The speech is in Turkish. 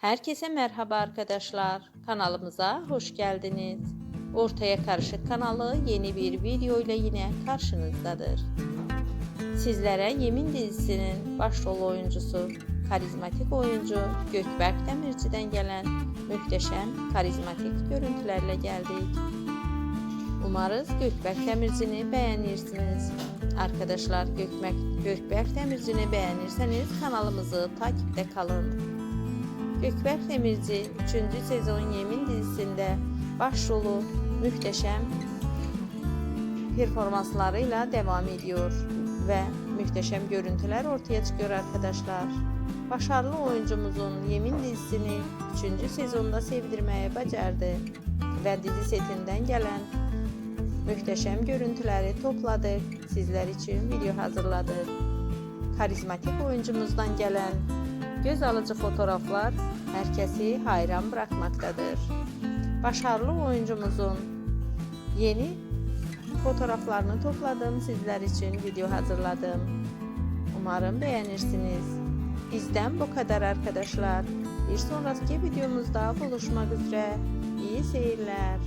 Herkese merhaba arkadaşlar. Kanalımıza hoş geldiniz. Ortaya Karışık kanalı yeni bir video ile yine karşınızdadır. Sizlere Yemin dizisinin başrol oyuncusu, karizmatik oyuncu Gökberk Demirci'den gelen muhteşem karizmatik görüntülerle geldik. Umarız Gökberk Demirci'ni beğenirsiniz. Arkadaşlar Gökberk, Gökberk Demirci'ni beğenirseniz kanalımızı takipte kalın. Gökberk Demirci 3. sezon Yemin dizisinde başrolü muhteşem performanslarıyla devam ediyor ve muhteşem görüntüler ortaya çıkıyor arkadaşlar. Başarılı oyuncumuzun Yemin dizisini 3. sezonda sevdirmeye başardı ve dizi setinden gelen muhteşem görüntüleri topladık. Sizler için video hazırladık. Karizmatik oyuncumuzdan gelen göz alıcı fotoğraflar herkesi hayran bırakmaktadır. Başarılı oyuncumuzun yeni fotoğraflarını topladım. Sizler için video hazırladım. Umarım beğenirsiniz. Bizden bu kadar arkadaşlar. Bir sonraki videomuzda buluşmak üzere. İyi seyirler.